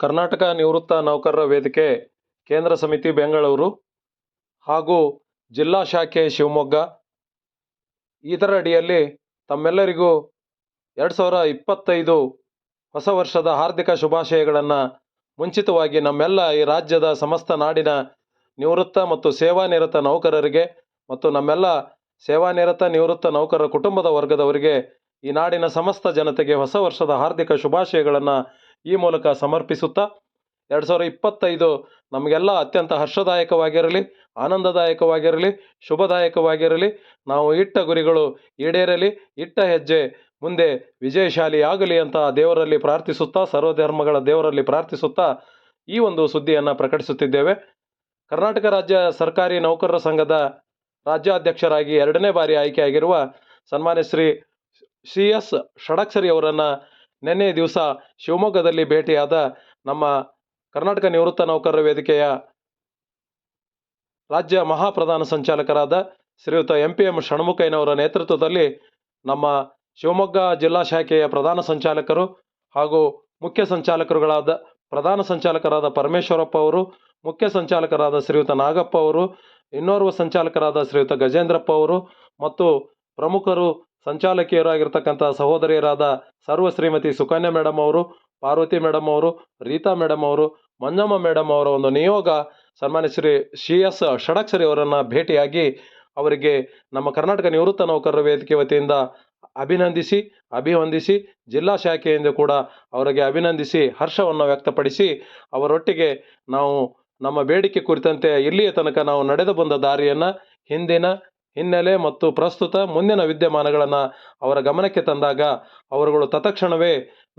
ಕರ್ನಾಟಕ ನಿವೃತ್ತ ನೌಕರರ ವೇದಿಕೆ, ಕೇಂದ್ರ ಸಮಿತಿ ಬೆಂಗಳೂರು ಹಾಗೂ ಜಿಲ್ಲಾ ಶಾಖೆ ಶಿವಮೊಗ್ಗ. ಇದರ ಅಡಿಯಲ್ಲಿ ತಮ್ಮೆಲ್ಲರಿಗೂ ಎರಡು ಸಾವಿರ ಇಪ್ಪತ್ತೈದು ಹೊಸ ವರ್ಷದ ಹಾರ್ದಿಕ ಶುಭಾಶಯಗಳನ್ನು ಮುಂಚಿತವಾಗಿ ನಮ್ಮೆಲ್ಲ ಈ ರಾಜ್ಯದ ಸಮಸ್ತ ನಾಡಿನ ನಿವೃತ್ತ ಮತ್ತು ಸೇವಾನಿರತ ನೌಕರರಿಗೆ ಮತ್ತು ನಮ್ಮೆಲ್ಲ ಸೇವಾನಿರತ ನಿವೃತ್ತ ನೌಕರರ ಕುಟುಂಬದ ವರ್ಗದವರಿಗೆ ಈ ನಾಡಿನ ಸಮಸ್ತ ಜನತೆಗೆ ಹೊಸ ವರ್ಷದ ಹಾರ್ದಿಕ ಶುಭಾಶಯಗಳನ್ನು ಈ ಮೂಲಕ ಸಮರ್ಪಿಸುತ್ತಾ ಎರಡು ಸಾವಿರ ಇಪ್ಪತ್ತೈದು ನಮಗೆಲ್ಲ ಅತ್ಯಂತ ಹರ್ಷದಾಯಕವಾಗಿರಲಿ, ಆನಂದದಾಯಕವಾಗಿರಲಿ, ಶುಭದಾಯಕವಾಗಿರಲಿ. ನಾವು ಇಟ್ಟ ಗುರಿಗಳು ಈಡೇರಲಿ, ಇಟ್ಟ ಹೆಜ್ಜೆ ಮುಂದೆ ವಿಜಯಶಾಲಿಯಾಗಲಿ ಅಂತ ದೇವರಲ್ಲಿ ಪ್ರಾರ್ಥಿಸುತ್ತಾ, ಸರ್ವಧರ್ಮಗಳ ದೇವರಲ್ಲಿ ಪ್ರಾರ್ಥಿಸುತ್ತಾ ಈ ಒಂದು ಸುದ್ದಿಯನ್ನು ಪ್ರಕಟಿಸುತ್ತಿದ್ದೇವೆ. ಕರ್ನಾಟಕ ರಾಜ್ಯ ಸರ್ಕಾರಿ ನೌಕರರ ಸಂಘದ ರಾಜ್ಯಾಧ್ಯಕ್ಷರಾಗಿ ಎರಡನೇ ಬಾರಿ ಆಯ್ಕೆಯಾಗಿರುವ ಸನ್ಮಾನ್ಯ ಶ್ರೀ ಸಿ ಎಸ್ ಷಡಕ್ಷರಿ ಅವರನ್ನು ನಿನ್ನೆ ದಿವಸ ಶಿವಮೊಗ್ಗದಲ್ಲಿ ಭೇಟಿಯಾದ ನಮ್ಮ ಕರ್ನಾಟಕ ನಿವೃತ್ತ ನೌಕರರ ವೇದಿಕೆಯ ರಾಜ್ಯ ಮಹಾಪ್ರಧಾನ ಸಂಚಾಲಕರಾದ ಶ್ರೀಯುತ ಎಂ ಪಿ ಎಂ ಷಣ್ಮುಖಯ್ಯನವರ ನೇತೃತ್ವದಲ್ಲಿ ನಮ್ಮ ಶಿವಮೊಗ್ಗ ಜಿಲ್ಲಾ ಶಾಖೆಯ ಪ್ರಧಾನ ಸಂಚಾಲಕರು ಹಾಗೂ ಮುಖ್ಯ ಸಂಚಾಲಕರುಗಳಾದ ಪ್ರಧಾನ ಸಂಚಾಲಕರಾದ ಪರಮೇಶ್ವರಪ್ಪ ಅವರು, ಮುಖ್ಯ ಸಂಚಾಲಕರಾದ ಶ್ರೀಯುತ ನಾಗಪ್ಪ ಅವರು, ಇನ್ನೋರ್ವ ಸಂಚಾಲಕರಾದ ಶ್ರೀಯುತ ಗಜೇಂದ್ರಪ್ಪ ಅವರು ಮತ್ತು ಪ್ರಮುಖರು ಸಂಚಾಲಕಿಯರಾಗಿರ್ತಕ್ಕಂಥ ಸಹೋದರಿಯರಾದ ಸರ್ವ ಶ್ರೀಮತಿ ಸುಕನ್ಯಾ ಮೇಡಮ್ ಅವರು, ಪಾರ್ವತಿ ಮೇಡಮ್ ಅವರು, ರೀತಾ ಮೇಡಮ್ ಅವರು, ಮಂಜಮ್ಮ ಮೇಡಮ್ ಅವರ ಒಂದು ನಿಯೋಗ ಸನ್ಮಾನ್ಯ ಶ್ರೀ ಸಿ ಎಸ್ ಷಡಕ್ಷರಿ ಅವರನ್ನು ಭೇಟಿಯಾಗಿ ಅವರಿಗೆ ನಮ್ಮ ಕರ್ನಾಟಕ ನಿವೃತ್ತ ನೌಕರರ ವೇದಿಕೆ ವತಿಯಿಂದ ಅಭಿನಂದಿಸಿ, ಅಭಿವಂದಿಸಿ, ಜಿಲ್ಲಾ ಶಾಖೆಯಿಂದ ಕೂಡ ಅವರಿಗೆ ಅಭಿನಂದಿಸಿ ಹರ್ಷವನ್ನು ವ್ಯಕ್ತಪಡಿಸಿ ಅವರೊಟ್ಟಿಗೆ ನಾವು ನಮ್ಮ ಬೇಡಿಕೆ ಕುರಿತಂತೆ ಇಲ್ಲಿಯ ತನಕ ನಾವು ನಡೆದು ಬಂದ ದಾರಿಯನ್ನು ಹಿಂದಿನ ಹಿನ್ನೆಲೆ ಮತ್ತು ಪ್ರಸ್ತುತ ಮುಂದಿನ ವಿದ್ಯಮಾನಗಳನ್ನು ಅವರ ಗಮನಕ್ಕೆ ತಂದಾಗ ಅವರುಗಳು ತತ್ಕ್ಷಣವೇ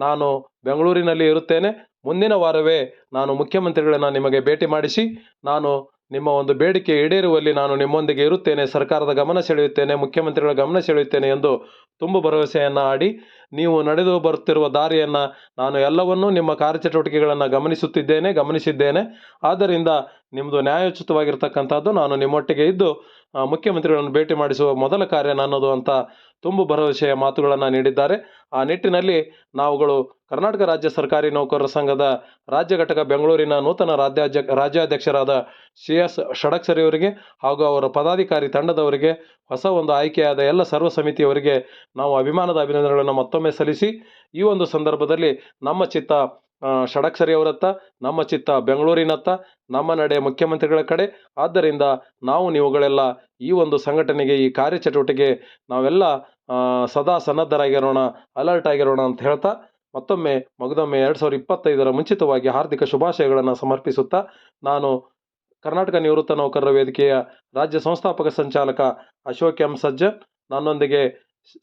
ನಾನು ಬೆಂಗಳೂರಿನಲ್ಲಿ ಇರುತ್ತೇನೆ. ಮುಂದಿನ ವಾರವೇ ನಾನು ಮುಖ್ಯಮಂತ್ರಿಗಳನ್ನು ನಿಮಗೆ ಭೇಟಿ ಮಾಡಿಸಿ, ನಾನು ನಿಮ್ಮ ಒಂದು ಬೇಡಿಕೆ ಈಡೇರುವಲ್ಲಿ ನಾನು ನಿಮ್ಮೊಂದಿಗೆ ಇರುತ್ತೇನೆ. ಸರ್ಕಾರದ ಗಮನ ಸೆಳೆಯುತ್ತೇನೆ, ಮುಖ್ಯಮಂತ್ರಿಗಳ ಗಮನ ಸೆಳೆಯುತ್ತೇನೆ ಎಂದು ತುಂಬ ಭರವಸೆಯನ್ನು ಆಡಿ, ನೀವು ನಡೆದು ಬರುತ್ತಿರುವ ದಾರಿಯನ್ನು ನಾನು ಎಲ್ಲವನ್ನೂ ನಿಮ್ಮ ಕಾರ್ಯಚಟುವಟಿಕೆಗಳನ್ನು ಗಮನಿಸುತ್ತಿದ್ದೇನೆ, ಗಮನಿಸಿದ್ದೇನೆ. ಆದ್ದರಿಂದ ನಿಮ್ಮದು ನ್ಯಾಯೋಚಿತವಾಗಿರ್ತಕ್ಕಂಥದ್ದು ನಾನು ನಿಮ್ಮೊಟ್ಟಿಗೆ ಇದ್ದು ಮುಖ್ಯಮಂತ್ರಿಗಳನ್ನು ಭೇಟಿ ಮಾಡಿಸುವ ಮೊದಲ ಕಾರ್ಯ ನನ್ನದು ಅಂತ ತುಂಬು ಭರವಸೆಯ ಮಾತುಗಳನ್ನು ನೀಡಿದ್ದಾರೆ. ಆ ನಿಟ್ಟಿನಲ್ಲಿ ನಾವುಗಳು ಕರ್ನಾಟಕ ರಾಜ್ಯ ಸರ್ಕಾರಿ ನೌಕರರ ಸಂಘದ ರಾಜ್ಯ ಘಟಕ ಬೆಂಗಳೂರಿನ ನೂತನ ರಾಜ್ಯಾಧ್ಯ, ರಾಜ್ಯಾಧ್ಯಕ್ಷರಾದ ಸಿ ಎಸ್ ಷಡಕ್ಸರಿಯವರಿಗೆ ಹಾಗೂ ಅವರ ಪದಾಧಿಕಾರಿ ತಂಡದವರಿಗೆ ಹೊಸ ಒಂದು ಆಯ್ಕೆಯಾದ ಎಲ್ಲ ಸರ್ವ ಸಮಿತಿಯವರಿಗೆ ನಾವು ಅಭಿಮಾನದ ಅಭಿನಂದನೆಗಳನ್ನು ಮತ್ತೊಮ್ಮೆ ಸಲ್ಲಿಸಿ, ಈ ಒಂದು ಸಂದರ್ಭದಲ್ಲಿ ನಮ್ಮ ಚಿತ್ತ ಷಡಕ್ಷರಿ ಅವರತ್ತ ನಮ್ಮ ಚಿತ್ತ ಬೆಂಗಳೂರಿನತ್ತ, ನಮ್ಮ ನಡೆ ಮುಖ್ಯಮಂತ್ರಿಗಳ ಕಡೆ. ಆದ್ದರಿಂದ ನಾವು ನೀವುಗಳೆಲ್ಲ ಈ ಒಂದು ಸಂಘಟನೆಗೆ, ಈ ಕಾರ್ಯಚಟುವಟಿಕೆ ನಾವೆಲ್ಲ ಸದಾ ಸನ್ನದ್ಧರಾಗಿರೋಣ, ಅಲರ್ಟ್ ಆಗಿರೋಣ ಅಂತ ಹೇಳ್ತಾ, ಮತ್ತೊಮ್ಮೆ ಮಗದೊಮ್ಮೆ ಎರಡು ಸಾವಿರದ ಇಪ್ಪತ್ತೈದರ ಮುಂಚಿತವಾಗಿ ಹಾರ್ದಿಕ ಶುಭಾಶಯಗಳನ್ನು ಸಮರ್ಪಿಸುತ್ತಾ, ನಾನು ಕರ್ನಾಟಕ ನಿವೃತ್ತ ನೌಕರರ ವೇದಿಕೆಯ ರಾಜ್ಯ ಸಂಸ್ಥಾಪಕ ಸಂಚಾಲಕ ಅಶೋಕ್ ಎಂ. ಸಜ್ಜನ್, ನನ್ನೊಂದಿಗೆ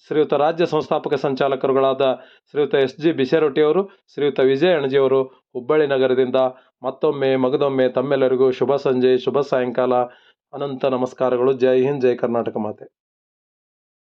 ಶ್ರೀಯುತ ರಾಜ್ಯ ಸಂಸ್ಥಾಪಕ ಸಂಚಾಲಕರುಗಳಾದ ಶ್ರೀಯುತ ಎಸ್ ಜಿ ಬಿಸೇರೊಟ್ಟಿಯವರು, ಶ್ರೀಯುತ ವಿಜಯ ಅಣಜಿಯವರು ಹುಬ್ಬಳ್ಳಿ ನಗರದಿಂದ ಮತ್ತೊಮ್ಮೆ ಮಗದೊಮ್ಮೆ ತಮ್ಮೆಲ್ಲರಿಗೂ ಶುಭ ಸಂಜೆ, ಶುಭ ಸಾಯಂಕಾಲ, ಅನಂತ ನಮಸ್ಕಾರಗಳು. ಜೈ ಹಿಂದ್, ಜೈ ಕರ್ನಾಟಕ ಮಾತೆ.